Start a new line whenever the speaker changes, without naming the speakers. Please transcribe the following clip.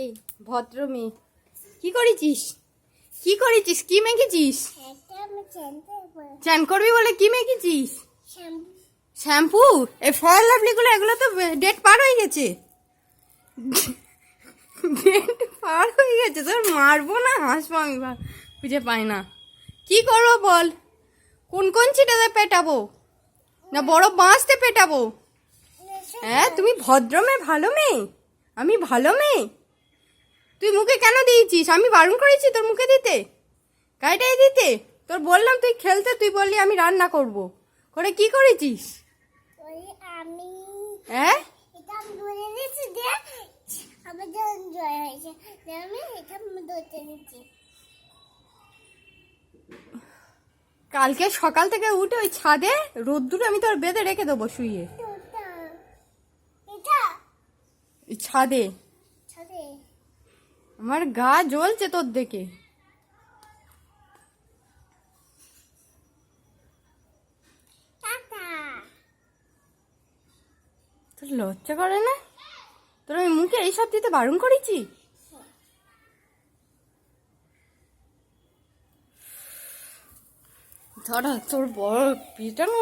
এই ভদ্র মেয়ে। কি করেছিস? কি করেছিস? কি মেখেছিস? চান করবি। বলে কি মেখেছিস?
শ্যাম্পু?
এই ফয়েল লাভলিগুলো এগুলো তো ডেট পার হয়ে গেছে। ডেট পার হয়ে গেছে তোর মারবো না? হাসবো আমি খুঁজে পাই না। কি করব বল? কোন কোন চিটাতে পেটাবো? না বড় বাঁশতে পেটাবো? হ্যাঁ তুমি ভদ্র মেয়ে ভালো মেয়ে? আমি ভালো মেয়ে? তুই মুখে কেন দিয়েছিস? আমি বারণ করেছি তোর মুখে দিতে। গাড়িটাই দিতে। তোর বললাম তুই খেলতে তুই বললি আমি রান্না করব। করে কি করেছিস?
আমি
হ্যাঁ? কালকে সকাল থেকে উঠে ওই ছাদে রোদ্দুরে আমি তোর বেঁধে রেখে দেবো শুয়ে ছাদে। আমার গা জ্বলছে তোর দেখে। তোর লজ্জা করে না? তোর আমি মুখে এইসব দিতে বারণ করেছি? ধরা, তোর বড় পিটানো